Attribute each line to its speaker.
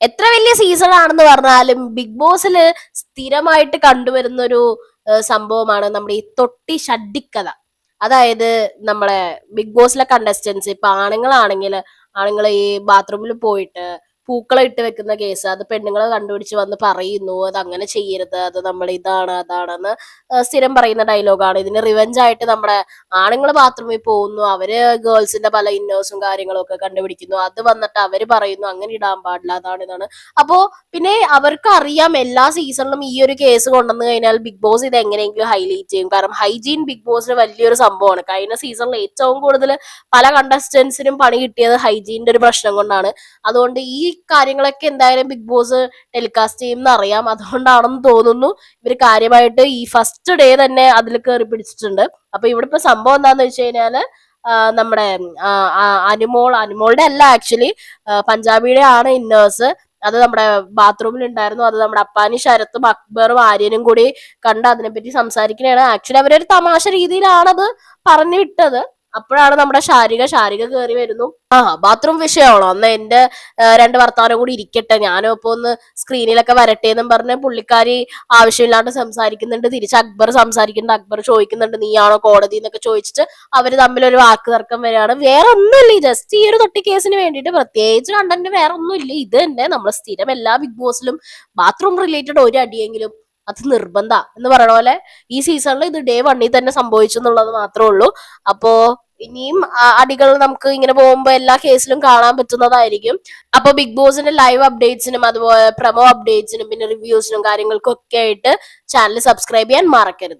Speaker 1: എത്ര വലിയ സീസൺ ആണെന്ന് പറഞ്ഞാലും ബിഗ് ബോസിൽ സ്ഥിരമായിട്ട് കണ്ടുവരുന്ന ഒരു സംഭവമാണ് നമ്മുടെ ഈ തൊട്ടി ഷഡ്ഡിക്കഥ അതായത് നമ്മളെ ബിഗ് ബോസിലെ കണ്ടസ്റ്റൻസ് ഇപ്പൊ ആണുങ്ങളാണെങ്കിൽ ആണുങ്ങൾ ഈ ബാത്റൂമിൽ പോയിട്ട് പൂക്കളം ഇട്ട് വെക്കുന്ന കേസ്. അത് പെണ്ണുങ്ങൾ കണ്ടുപിടിച്ച് വന്ന് പറയുന്നു അത് അങ്ങനെ ചെയ്യരുത് അത് നമ്മൾ ഇതാണ് അതാണെന്ന് സ്ഥിരം പറയുന്ന ഡയലോഗാണ്. ഇതിന് റിവെഞ്ച് ആയിട്ട് നമ്മുടെ ആണുങ്ങൾ ബാത്റൂമിൽ പോകുന്നു അവർ ഗേൾസിന്റെ പല ഇന്നേഴ്സും കാര്യങ്ങളും ഒക്കെ കണ്ടുപിടിക്കുന്നു. അത് വന്നിട്ട് അവർ പറയുന്നു അങ്ങനെ ഇടാൻ പാടില്ല അതാണ് ഇതാണ് അപ്പോ പിന്നെ അവർക്ക് അറിയാം എല്ലാ സീസണിലും ഈ ഒരു കേസ് കൊണ്ടുവന്നു കഴിഞ്ഞാൽ ബിഗ് ബോസ് ഇത് എങ്ങനെയെങ്കിലും ഹൈലൈറ്റ് ചെയ്യും. കാരണം ഹൈജീൻ ബിഗ് ബോസിന് വലിയൊരു സംഭവമാണ്. കഴിഞ്ഞ സീസണിൽ ഏറ്റവും കൂടുതൽ പല കണ്ടസ്റ്റൻസിനും പണി കിട്ടിയത് ഹൈജീന്റെ ഒരു പ്രശ്നം കൊണ്ടാണ്. അതുകൊണ്ട് ഈ കാര്യങ്ങളൊക്കെ എന്തായാലും ബിഗ് ബോസ് ടെലികാസ്റ്റ് ചെയ്യുമെന്ന് അറിയാം. അതുകൊണ്ടാണെന്ന് തോന്നുന്നു. ഇവർ കാര്യമായിട്ട് ഈ ഫസ്റ്റ് ഡേ തന്നെ അതിൽ കയറി പിടിച്ചിട്ടുണ്ട്. അപ്പൊ ഇവിടെ ഇപ്പൊ സംഭവം എന്താന്ന് വെച്ച് കഴിഞ്ഞാൽ നമ്മുടെ അനുമോൾ അനുമോളുടെ അല്ല ആക്ച്വലി പഞ്ചാബിയുടെ ആണ് ഇന്നേഴ്സ് അത് നമ്മുടെ ബാത്റൂമിൽ ഉണ്ടായിരുന്നു. അത് നമ്മുടെ അപ്പാനി ശരത്തും അക്ബറും ആര്യനും കൂടി കണ്ട് അതിനെപ്പറ്റി സംസാരിക്കണതാണ് ആക്ച്വലി അവരൊരു തമാശ രീതിയിലാണ് അത് പറഞ്ഞു വിട്ടത്. അപ്പോഴാണ് നമ്മുടെ ശാരിക ശാരിക കയറി വരുന്നു. ആ ബാത്റൂം വിഷയമാണോ? അന്ന് എന്റെ രണ്ട് വർത്തമാനം കൂടി ഇരിക്കട്ടെ. ഞാനും ഇപ്പൊ ഒന്ന് സ്ക്രീനിലൊക്കെ വരട്ടെ എന്നും പറഞ്ഞ് പുള്ളിക്കാരി ആവശ്യമില്ലാണ്ട് സംസാരിക്കുന്നുണ്ട്. തിരിച്ച് അക്ബർ സംസാരിക്കുന്നുണ്ട്. അക്ബർ ചോദിക്കുന്നുണ്ട് നീയാണോ കോടതി? എന്നൊക്കെ ചോദിച്ചിട്ട് അവർ തമ്മിൽ ഒരു വാക്ക് തർക്കം വരികയാണ്. വേറെ ഒന്നുമില്ല ജസ്റ്റ് ഈ ഒരു തൊട്ടി കേസിന് വേണ്ടിയിട്ട് പ്രത്യേകിച്ച് കണ്ടന്റ് വേറെ ഒന്നുമില്ല ഇത് തന്നെ നമ്മൾ സ്ഥിരം എല്ലാ ബിഗ് ബോസിലും ബാത്റൂം റിലേറ്റഡ് ഒരു അടിയെങ്കിലും അത് നിർബന്ധ. എന്ന് പറയണ പോലെ ഈ സീസണിൽ ഇത് ഡേ വണ്ണിൽ തന്നെ സംഭവിച്ചു എന്നുള്ളത് മാത്രമേ ഉള്ളൂ. അപ്പോ ഇനിയും അടികൾ നമുക്ക് ഇങ്ങനെ പോകുമ്പോൾ എല്ലാ കേസിലും കാണാൻ പറ്റുന്നതായിരിക്കും. അപ്പൊ ബിഗ് ബോസിന്റെ ലൈവ് അപ്ഡേറ്റ്സിനും അതുപോലെ പ്രമോ അപ്ഡേറ്റ്സിനും പിന്നെ റിവ്യൂസിനും കാര്യങ്ങൾക്കും ഒക്കെ ആയിട്ട് ചാനൽ സബ്സ്ക്രൈബ് ചെയ്യാൻ മറക്കരുത്.